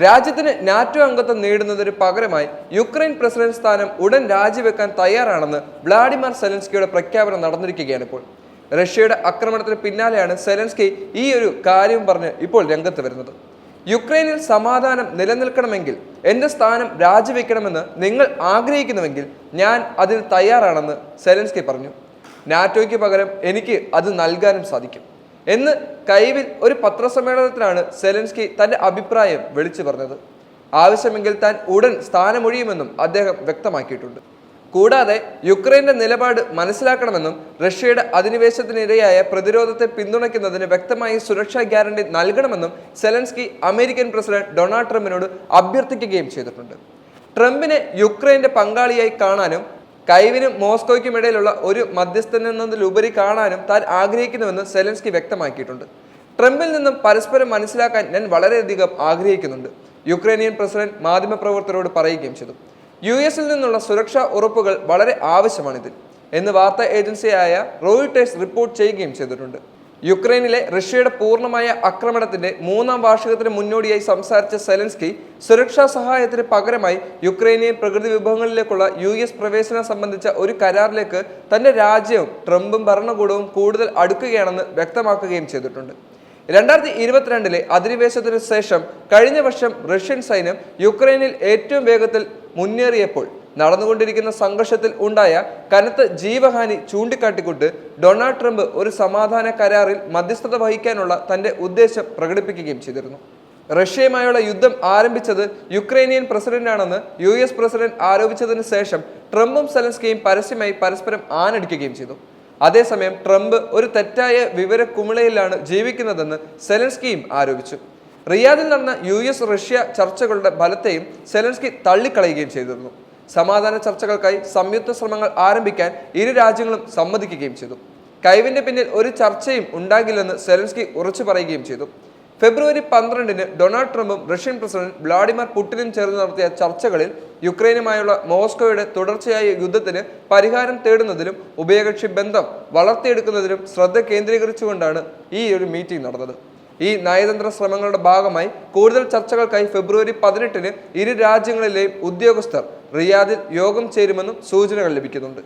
രാജ്യത്തിന് നാറ്റോ അംഗത്വം നേടുന്നതിന് പകരമായി യുക്രൈൻ പ്രസിഡന്റ് സ്ഥാനം ഉടൻ രാജിവെക്കാൻ തയ്യാറാണെന്ന് വ്ളാഡിമിർ സെലൻസ്കിയുടെ പ്രഖ്യാപനം നടന്നിരിക്കുകയാണ് ഇപ്പോൾ. റഷ്യയുടെ ആക്രമണത്തിന് പിന്നാലെയാണ് സെലൻസ്കി ഈ ഒരു കാര്യം പറഞ്ഞ് ഇപ്പോൾ രംഗത്ത് വരുന്നത്. യുക്രൈനിൽ സമാധാനം നിലനിൽക്കണമെങ്കിൽ എന്റെ സ്ഥാനം രാജിവെക്കണമെന്ന് നിങ്ങൾ ആഗ്രഹിക്കുന്നുവെങ്കിൽ ഞാൻ അതിന് തയ്യാറാണെന്ന് സെലൻസ്കി പറഞ്ഞു. നാറ്റോയ്ക്ക് പകരം എനിക്ക് അത് നൽകാനും സാധിക്കും. എന്ന് കൈവിൽ ഒരു പത്രസമ്മേളനത്തിലാണ് സെലൻസ്കി തന്റെ അഭിപ്രായം വിളിച്ചു പറഞ്ഞത്. ആവശ്യമെങ്കിൽ താൻ ഉടൻ സ്ഥാനമൊഴിയുമെന്നും അദ്ദേഹം വ്യക്തമാക്കിയിട്ടുണ്ട്. കൂടാതെ യുക്രൈന്റെ നിലപാട് മനസ്സിലാക്കണമെന്നും റഷ്യയുടെ അധിനിവേശത്തിനിരയായ പ്രതിരോധത്തെ പിന്തുണയ്ക്കുന്നതിന് വ്യക്തമായി സുരക്ഷാ ഗ്യാരണ്ടി നൽകണമെന്നും സെലൻസ്കി അമേരിക്കൻ പ്രസിഡന്റ് ഡൊണാൾഡ് ട്രംപിനോട് അഭ്യർത്ഥിക്കുകയും ചെയ്തിട്ടുണ്ട്. ട്രംപിനെ യുക്രൈന്റെ പങ്കാളിയായി കാണാനും കൈവിനും മോസ്കോയ്ക്കും ഇടയിലുള്ള ഒരു മധ്യസ്ഥനെന്നതിലുപരി കാണാനും താൻ ആഗ്രഹിക്കുന്നുവെന്ന് സെലൻസ്കി വ്യക്തമാക്കിയിട്ടുണ്ട്. ട്രംപിൽ നിന്നും പരസ്പരം മനസ്സിലാക്കാൻ ഞാൻ വളരെയധികം ആഗ്രഹിക്കുന്നുണ്ട് യുക്രൈനിയൻ പ്രസിഡന്റ് മാധ്യമപ്രവർത്തകരോട് പറയുകയും ചെയ്തു. യു എസിൽ നിന്നുള്ള സുരക്ഷാ ഉറപ്പുകൾ വളരെ ആവശ്യമാണിതിൽ എന്ന് വാർത്താ ഏജൻസിയായ റോയിട്ടേഴ്സ് റിപ്പോർട്ട് ചെയ്യുകയും ചെയ്തിട്ടുണ്ട്. യുക്രൈനിലെ റഷ്യയുടെ പൂർണമായ ആക്രമണത്തിന്റെ മൂന്നാം വാർഷികത്തിന് മുന്നോടിയായി സംസാരിച്ച സെലൻസ്കി സുരക്ഷാ സഹായത്തിന് പകരമായി യുക്രൈനിയൻ പ്രകൃതി വിഭവങ്ങളിലേക്കുള്ള യു എസ് പ്രവേശനം സംബന്ധിച്ച ഒരു കരാറിലേക്ക് തന്റെ രാജ്യവും ട്രംപും ഭരണകൂടവും കൂടുതൽ അടുക്കുകയാണെന്ന് വ്യക്തമാക്കുകയും ചെയ്തിട്ടുണ്ട്. രണ്ടായിരത്തി ഇരുപത്തിരണ്ടിലെ അധിനിവേശത്തിന് ശേഷം കഴിഞ്ഞ വർഷം റഷ്യൻ സൈന്യം യുക്രൈനിൽ ഏറ്റവും വേഗത്തിൽ മുന്നേറിയപ്പോൾ നടന്നുകൊണ്ടിരിക്കുന്ന സംഘർഷത്തിൽ ഉണ്ടായ കനത്ത ജീവഹാനി ചൂണ്ടിക്കാട്ടിക്കൊണ്ട് ഡൊണാൾഡ് ട്രംപ് ഒരു സമാധാന കരാറിൽ മധ്യസ്ഥത വഹിക്കാനുള്ള തന്റെ ഉദ്ദേശം പ്രകടിപ്പിക്കുകയും ചെയ്തിരുന്നു. റഷ്യയുമായുള്ള യുദ്ധം ആരംഭിച്ചത് യുക്രൈനിയൻ പ്രസിഡന്റാണെന്ന് യു എസ് പ്രസിഡന്റ് ആരോപിച്ചതിന് ശേഷം ട്രംപും സെലൻസ്കിയും പരസ്യമായി പരസ്പരം ആനടിക്കുകയും ചെയ്തു. അതേസമയം ട്രംപ് ഒരു തെറ്റായ വിവര കുമിളയിലാണ് ജീവിക്കുന്നതെന്ന് സെലൻസ്കിയും ആരോപിച്ചു. റിയാദിൽ നടന്ന യു എസ് റഷ്യ ചർച്ചകളുടെ ഫലത്തെയും സെലൻസ്കി തള്ളിക്കളയുകയും ചെയ്തിരുന്നു. സമാധാന ചർച്ചകൾക്കായി സംയുക്ത ശ്രമങ്ങൾ ആരംഭിക്കാൻ ഇരു രാജ്യങ്ങളും സമ്മതിക്കുകയും ചെയ്തു. കൈവിന്റെ പിന്നിൽ ഒരു ചർച്ചയും ഉണ്ടാകില്ലെന്ന് സെലൻസ്കി ഉറച്ചു പറയുകയും ചെയ്തു. ഫെബ്രുവരി പന്ത്രണ്ടിന് ഡൊണാൾഡ് ട്രംപും റഷ്യൻ പ്രസിഡന്റ് വ്ളാഡിമിർ പുടിനും ചേർന്ന് നടത്തിയ ചർച്ചകളിൽ യുക്രൈനുമായുള്ള മോസ്കോയുടെ തുടർച്ചയായ യുദ്ധത്തിന് പരിഹാരം തേടുന്നതിലും ഉഭയകക്ഷി ബന്ധം വളർത്തിയെടുക്കുന്നതിലും ശ്രദ്ധ കേന്ദ്രീകരിച്ചുകൊണ്ടാണ് ഈ ഒരു മീറ്റിംഗ് നടന്നത്. ഈ നയതന്ത്ര ശ്രമങ്ങളുടെ ഭാഗമായി കൂടുതൽ ചർച്ചകൾക്കായി ഫെബ്രുവരി പതിനെട്ടിന് ഇരു രാജ്യങ്ങളിലെയും ഉദ്യോഗസ്ഥർ റിയാദിൽ യോഗം ചേരുമെന്നും സൂചനകൾ ലഭിക്കുന്നുണ്ട്.